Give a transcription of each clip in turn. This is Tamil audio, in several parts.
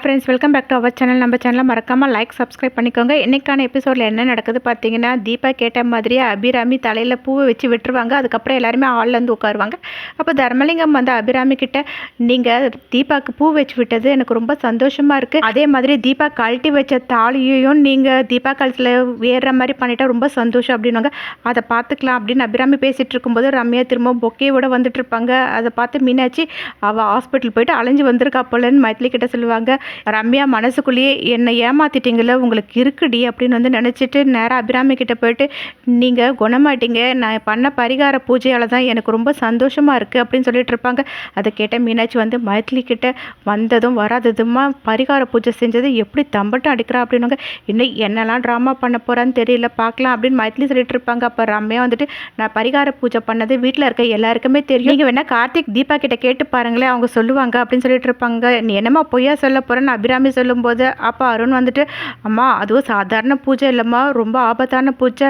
Friends welcome back to our channel நம்ம சேனலை மறக்காமல் லைக் சப்ஸ்கிரைப் பண்ணிக்கோங்க. இன்றைக்கான எபிசோடில் என்ன நடக்குது பார்த்தீங்கன்னா தீபா கேட்ட மாதிரியே அபிராமி தலையில் பூவை வச்சு விட்டுருவாங்க. அதுக்கப்புறம் எல்லாருமே ஆள்லேருந்து வந்து உட்காருவாங்க. அப்போ தர்மலிங்கம் வந்து அபிராமி கிட்ட நீங்கள் தீபாவுக்கு பூ வச்சு விட்டது எனக்கு ரொம்ப சந்தோஷமாக இருக்குது அதே மாதிரி தீபா கழட்டி வச்ச தாலியையும் நீங்கள் தீபா கழுத்தில் ஏறுற மாதிரி பண்ணிட்டா ரொம்ப சந்தோஷம் அப்படின்னுவாங்க. அதை பார்த்துக்கலாம் அப்படின்னு அபிராமி பேசிகிட்டு இருக்கும்போது ரம்யா திரும்ப பொக்கேவோட வந்துட்டு இருப்பாங்க. அதை பார்த்து மீனாட்சி அவள் ஹாஸ்பிட்டல் போயிட்டு அலைஞ்சு வந்திருக்கா போலன்னு மைத்திலி கிட்ட சொல்லுவாங்க. ரம்யா மனசுக்குள்ளேயே என்னை ஏமாத்திட்டீங்கள உங்களுக்கு இருக்குடி அப்படின்னு வந்து நினச்சிட்டு நேராக அபிராமி கிட்டே போயிட்டு நீங்கள் குணமாட்டீங்க நான் பண்ண பரிகார பூஜையால் தான் எனக்கு ரொம்ப சந்தோஷமாக இருக்குது அப்படின்னு சொல்லிட்டு இருப்பாங்க. அதை கேட்ட மீனாட்சி வந்து மைத்லி கிட்ட வந்ததும் வராததுமா? பரிகார பூஜை செஞ்சது எப்படி தம்பட்டம் அடிக்கிறா? அப்படின்னுங்க. இன்னும் என்னெல்லாம் ட்ராமா பண்ண போகிறான்னு தெரியல பார்க்கலாம் அப்படின்னு மைத்லி சொல்லிட்டு இருப்பாங்க. அப்போ ரம்யா வந்துட்டு நான் பரிகார பூஜை பண்ணது வீட்டில் இருக்க எல்லாருக்குமே தெரியும். நீங்கள் வேணால் கார்த்திக் தீபா கிட்ட கேட்டு பாருங்களேன் அவங்க சொல்லுவாங்க அப்படின்னு சொல்லிட்டு இருப்பாங்க. நீ என்னம்மா பொய்யா சொல்ல போகிறேன்னு அபிராமி சொல்லும்போது அப்போ அருண் வந்துட்டு அம்மா அதுவும் சாதாரண பூஜை இல்லைம்மா ரொம்ப ஆபத்தான பூஜை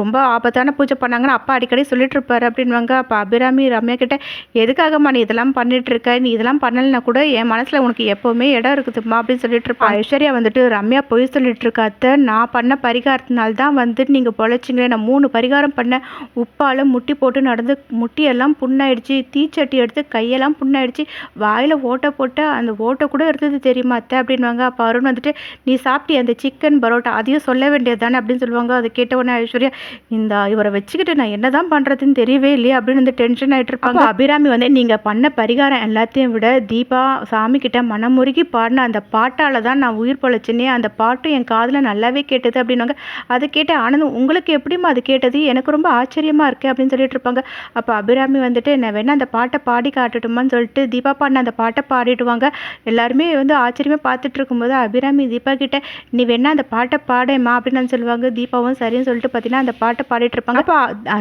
ரொம்ப ஆபத்தான பூஜை பண்ணாங்கன்னு அப்பா அடிக்கடி சொல்லிட்டு இருப்பாரு அப்படின்வாங்க அப்போ அபிராமி ரம்யா கிட்ட எதுக்காகம்மா நீ இதெல்லாம் பண்ணிட்டு இருக்க நீ இதெல்லாம் பண்ணலைன்னா கூட என் மனசில் உனக்கு எப்போவுமே இடம் இருக்குதும்மா அப்படின்னு சொல்லிட்டு இருப்பா ஐஸ்வர்யா வந்துட்டு ரம்யா பொய் சொல்லிட்டு இருக்காத்த நான் பண்ண பரிகாரத்தினால தான் வந்துட்டு நீங்கள் பொழைச்சிங்களே. நான் மூணு பரிகாரம் பண்ணேன் உப்பால் முட்டி போட்டு நடந்து முட்டியெல்லாம் புண்ணாயிடுச்சு. தீச்சட்டி எடுத்து கையெல்லாம் புண்ணாயிடுச்சு. வாயில் ஓட்டை போட்டு அந்த ஓட்டை கூட இருந்தது தெரியுமா? அத்தை அப்படின்வாங்க அப்போ அருண் வந்துட்டு நீ சாப்பிட்டிய அந்த சிக்கன் பரோட்டா? அதையும் சொல்ல வேண்டியது தானே? அப்படின்னு சொல்லுவாங்க. அதை கேட்ட உடனே ஐஸ்வர்யா இந்த இவரை வச்சுக்கிட்டு நான் என்ன தான் பண்ணுறதுன்னு தெரியவே இல்லையே அப்படின்னு வந்து டென்ஷன் ஆகிட்டு இருப்பாங்க. அபிராமி வந்து நீங்கள் பண்ண பரிகாரம் எல்லாத்தையும் விட தீபா சாமி கிட்ட மனமுருகி பாடின அந்த பாட்டால் தான் நான் உயிர் பொழைச்சினே அந்த பாட்டும் என் காதில் நல்லாவே கேட்டது அப்படின்வாங்க அதை கேட்டு ஆனந்தம் உங்களுக்கு எப்படிமா அது கேட்டது? எனக்கு ரொம்ப ஆச்சரியமாக இருக்குது அப்படின்னு சொல்லிட்டு இருப்பாங்க. அப்போ அபிராமி வந்துட்டு நான் வேணா அந்த பாட்டை பாடி காட்டட்டுமான்னு சொல்லிட்டு தீபா பாடின அந்த பாட்டை பாடிடுவாங்க எல்லாருமே வந்து ஆச்சரியமாக பார்த்துட்டு இருக்கும்போது அபிராமி தீபா கிட்ட நீ வேணா அந்த பாட்டை பாடேம்மா அப்படின்னு சொல்லுவாங்க. தீபாவும் சரின்னு சொல்லிட்டு பார்த்தீங்கன்னா அந்த பாட்டை பாடிட்டு இருப்பாங்க அப்போ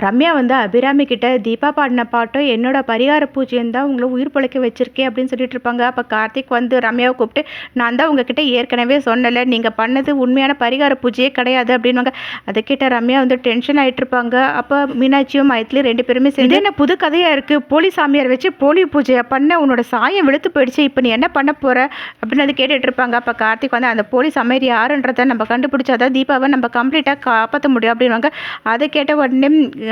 ரம்யா வந்து அபிராமி கிட்ட தீபா பாடின பாட்டும் என்னோட பரிகார பூஜையும் தான் உங்களை உயிர் பிழைக்க வச்சிருக்கேன் அப்படின்னு சொல்லிட்டு இருப்பாங்க அப்போ கார்த்திக் வந்து ரம்யாவை கூப்பிட்டு நான் தான் உங்ககிட்ட ஏற்கனவே சொன்னல நீங்கள் பண்ணது உண்மையான பரிகார பூஜையே கிடையாது அப்படின்வாங்க அதை கேட்ட ரம்யா வந்து டென்ஷன் ஆகிட்டு இருப்பாங்க அப்போ மீனாட்சியும் மைத்திலியும் ரெண்டு பேருமே சேர்ந்து என்ன புது கதையாக இருக்குது போலி சாமியார் வச்சு போலி பூஜையை பண்ண உன்னோட சாயம் வெளுத்து போயிடுச்சு. இப்போ நீ என்ன பண்ண போகிற அப்படின்னு வந்து கேட்டுட்ருப்பாங்க. அப்போ கார்த்திக் வந்து அந்த போலீஸ் அமைதி யாருன்றதை நம்ம கண்டுபிடிச்சாதான் தீபாவை நம்ம கம்ப்ளீட்டாக காப்பாற்ற முடியும். அப்படின்வாங்க அதை கேட்ட உடனே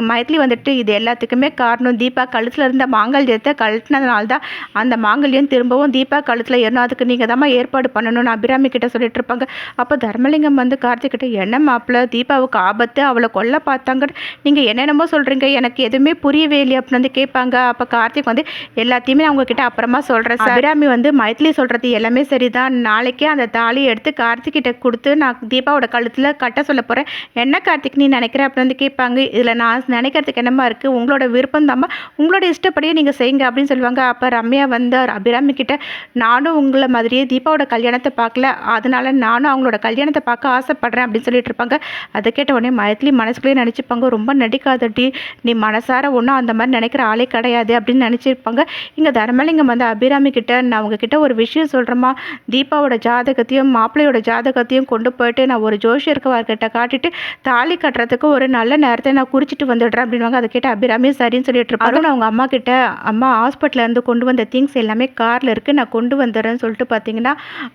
மைத்லி வந்துட்டு இது எல்லாத்துக்குமே காரணம். தீபா கழுத்தில் இருந்த மாங்கல்யத்தை கழட்டினதுனால தான் அந்த மாங்கல்யம் திரும்பவும் தீபா கழுத்தில் ஏறணும். அதுக்கு நீங்கள் தான் ஏற்பாடு பண்ணணும்னு அபிராமி கிட்ட சொல்லிட்டு இருப்பாங்க அப்போ தர்மலிங்கம் வந்து கார்த்திக் கிட்ட என்ன மாப்பிள்ள தீபாவுக்கு ஆபத்து? அவளை கொல்ல பார்த்தாங்க நீங்கள் என்னென்னமோ சொல்கிறீங்க எனக்கு எதுவுமே புரியவே இல்லை அப்படின்னு வந்து கேட்பாங்க. அப்போ கார்த்திக் வந்து எல்லாத்தையுமே அவங்க கிட்ட அப்புறமா சொல்கிறேன் அபிராமி வந்து மைத்லி சொல்கிறது எல்லாமே சரி. சரிதான் நாளைக்கே அந்த தாலி எடுத்து கார்த்திக்கிட்ட கொடுத்து நான் தீபாவோட கழுத்தில் கட்ட சொல்ல போகிறேன் என்ன கார்த்திக் நீ நினைக்கிற? அப்படின்னு வந்து கேட்பாங்க. இதில் நான் நினைக்கிறதுக்கு என்னமா இருக்குது உங்களோட விருப்பம் தாம்மா. உங்களோட இஷ்டப்படியே நீங்கள் செய்யுங்க அப்படின்னு சொல்லுவாங்க. அப்போ ரம்யா வந்து அபிராமி கிட்ட நானும் உங்களை மாதிரியே தீபாவோட கல்யாணத்தை பார்க்கல. அதனால நானும் அவங்களோட கல்யாணத்தை பார்க்க ஆசைப்படுறேன் அப்படின்னு சொல்லிட்டு இருப்பாங்க. அதை கேட்ட உடனே மயத்திலி மனசுக்குள்ளேயே நினச்சிப்பாங்க. ரொம்ப நடிக்காதடி நீ மனசார ஒன்றும் அந்த மாதிரி நினைக்கிற ஆளே கிடையாது அப்படின்னு நினச்சிருப்பாங்க. இங்கே தர்மலிங்கம் வந்து அபிராமி கிட்ட நான் உங்ககிட்ட ஒரு விஷயம் சொல்கிறேம்மா தீபாவோட ஜாதகத்தையும் மாப்பிள்ளையோட ஜாதகத்தையும் கொண்டு போயிட்டு நான் ஒரு ஜோஷியர்கிட்ட காட்டிட்டு தாலி கட்டுறதுக்கு ஒரு நல்ல நேரத்தை நான் குறிச்சிட்டு வந்துடுறேன் அப்படின்வாங்க அதை கேட்டு அபிராமி சரின்னு சொல்லிட்டு இருப்பாங்க. நான் அவங்க அம்மா கிட்ட அம்மா ஹாஸ்பிட்டலேருந்து கொண்டு வந்த திங்ஸ் எல்லாமே காரில் இருக்குது நான் கொண்டு வந்துடுறேன்னு சொல்லிட்டு பார்த்தீங்கன்னா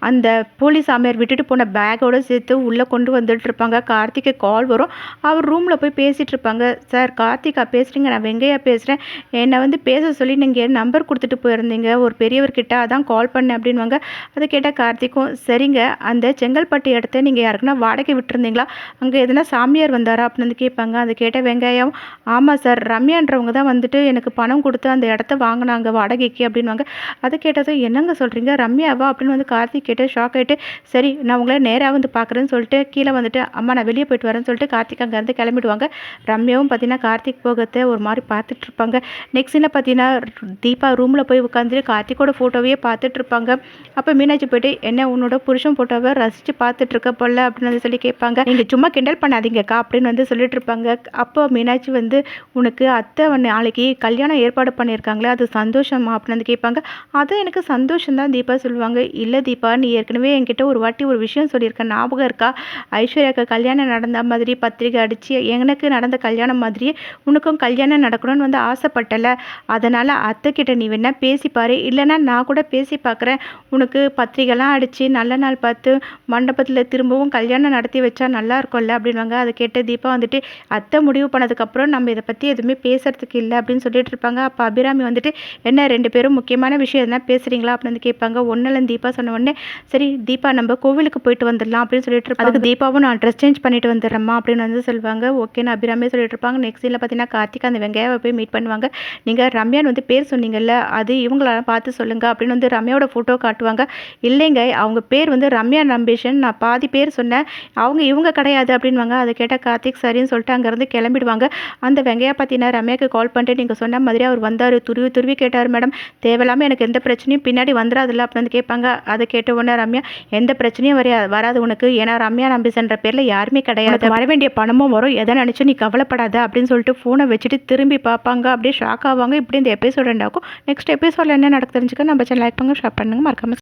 அந்த போலீஸ் சாமியார் விட்டுட்டு போன பேக்கோடு சேர்த்து உள்ளே கொண்டு வந்துட்டு இருப்பாங்க. கார்த்திகை கால் வரும். அவர் ரூமில் போய் பேசிகிட்டு இருப்பாங்க. சார் கார்த்திகா பேசுகிறீங்க நான் வெங்கையா பேசுகிறேன் என்னை வந்து பேச சொல்லி நீங்கள் நம்பர் கொடுத்துட்டு போயிருந்தீங்க. ஒரு பெரியவர்கிட்ட அதான் கால் பண்ணேன் அப்படின்வாங்க அதை கேட்டால் கார்த்திக்கும் சரிங்க அந்த செங்கல்பட்டு இடத்த நீங்கள் யாருக்குன்னா வாடகை விட்டுருந்தீங்களா? அங்கே எதுனா சாமியார் வந்தாரா? அப்படின்னு வந்து கேட்பாங்க. அது கேட்ட வெங்காயம் ஆமாம் சார் ரம்யான்றவங்க தான் வந்துட்டு எனக்கு பணம் கொடுத்து அந்த இடத்த வாங்கினாங்க வாடகைக்கு அப்படின்வாங்க அதை கேட்டதும் என்னங்க சொல்கிறீங்க ரம்யாவா? அப்படின்னு வந்து கார்த்திக் கேட்டு ஷாக் ஆகிட்டு சரி நான் உங்களை நேராக வந்து பார்க்குறேன்னு சொல்லிட்டு கீழே வந்துட்டு அம்மா நான் வெளியே போயிட்டு வரேன்னு சொல்லிட்டு கார்த்திக் அங்கேருந்து கிளம்பிடுவாங்க. ரம்யாவும் பார்த்தீங்கன்னா கார்த்திக் போகத்தை ஒரு மாதிரி பார்த்துட்டு இருப்பாங்க. நெக்ஸ்ட் பார்த்தீங்கன்னா தீபா ரூமில் போய் உட்காந்துட்டு கார்த்திக்கோட ஃபோட்டோவையே பார்த்துட்டு இருப்பாங்க. அப்போ மீனாட்சி போயிட்டு என்ன உன்னோட புருஷன் போட்டோவை ரசித்து பார்த்துட்டு இருக்க போல? அப்படின்னு வந்து சொல்லி கேட்பாங்க. நீங்கள் சும்மா கிண்டல் பண்ணாதீங்கக்கா அப்படின்னு வந்து சொல்லிட்டு இருப்பாங்க அப்போ மீனாட்சி வந்து உனக்கு அத்தை நாளைக்கு கல்யாணம் ஏற்பாடு பண்ணியிருக்காங்களே அது சந்தோஷமா? அப்படின்னு வந்து கேட்பாங்க. அது எனக்கு சந்தோஷம் தான் தீபா சொல்லுவாங்க. இல்லை தீபா நீ ஏற்கனவே என்கிட்ட ஒரு வாட்டி ஒரு விஷயம் சொல்லியிருக்க ஞாபகம் இருக்கா? ஐஸ்வர்யாக்கு கல்யாணம் நடந்த மாதிரி பத்திரிக்கை அடித்து எனக்கு நடந்த கல்யாணம் மாதிரியே உனக்கும் கல்யாணம் நடக்கணும்னு வந்து ஆசைப்பட்டல. அதனால் அத்தை கிட்ட நீ வேணா பேசி பாரு இல்லைன்னா நான் கூட பேசி பார்க்குறேன். உனக்கு பத்திரிகைலாம் அடித்து நல்ல நாள் பார்த்து மண்டபத்தில் திரும்பவும் கல்யாணம் நடத்தி வச்சா நல்லா இருக்கும்ல அப்படின்வாங்க அதை கேட்டு தீபா வந்துட்டு அத்தை முடிவு பண்ணதுக்கப்புறம் நம்ம இதை பற்றி எதுவுமே பேசுகிறதுக்கு இல்லை அப்படின்னு சொல்லிட்டு இருப்பாங்க. அப்போ அபிராமி வந்துட்டு என்ன ரெண்டு பேரும் முக்கியமான விஷயம் எதனா பேசுகிறீங்களா அப்படின்னு வந்து கேட்பாங்க. ஒன்றும் தீபா சொன்ன உடனே சரி தீபா நம்ம கோவிலுக்கு போயிட்டு வந்துடலாம் அப்படின்னு சொல்லிட்டு இருப்பாங்க. அதுக்கு தீபாவும் நான் ட்ரெஸ் சேஞ்ச் பண்ணிட்டு வந்துடுறேம்மா அப்படின்னு வந்து சொல்லுவாங்க. ஓகேன்னு அபிராமியே சொல்லிட்டு இருப்பாங்க. நெக்ஸ்ட் சீனில் பார்த்தீங்கன்னா கார்த்திக் அந்த வெங்காயாவை போய் மீட் பண்ணுவாங்க. நீங்கள் ரம்யான்னு வந்து பேர் சொன்னீங்கல்ல அது இவங்களெல்லாம் பார்த்து சொல்லுங்கள் அப்படின்னு வந்து ரம்யாவோட ஃபோட்டோ காட்டுவாங்க. இல்லைங்க அவங்க பேர் வந்து ரம்யா நம்பேஷன். நான் பாதி பேர் சொன்னேன். அவங்க இவங்க கிடையாது அப்படின்வாங்க அதை கேட்டால் கார்த்திக் சரின்னு சொல்லிட்டு அங்கேருந்து கிளம்பிடுவாங்க. அந்த வெங்கையா பார்த்தீங்கன்னா ரம்யாக்கு கால் பண்ணிட்டு நீங்கள் சொன்ன மாதிரி அவர் வந்தார். துருவி துருவி கேட்டார் மேடம் தேவையில்லாமல் எனக்கு எந்த பிரச்சனையும் பின்னாடி வந்துடாதுல்ல அப்படின்னு வந்து கேட்பாங்க. அதை கேட்ட உடனே ரம்யா எந்த பிரச்சனையும் வரையா வராது உனக்கு. ஏன்னா ரம்யா நம்பிசன்ற பேரில் யாருமே கிடையாது. வர வேண்டிய பணமும் வரும். எதை நினச்சி நீ கவலைப்படாத அப்படின்னு சொல்லிட்டு ஃபோனை வச்சுட்டு திரும்பி பார்ப்பாங்க. அப்படியே ஷாக் ஆவாங்க. இப்படி இந்த எபிசோட் ரெண்டாக்கும் நெக்ஸ்ட் எபிசோடில் என்ன நடக்கு தெரிஞ்சுக்க நம்ம சேனல் லைக் பண்ணுங்க ஷேர் பண்ணுங்க. மறக்காம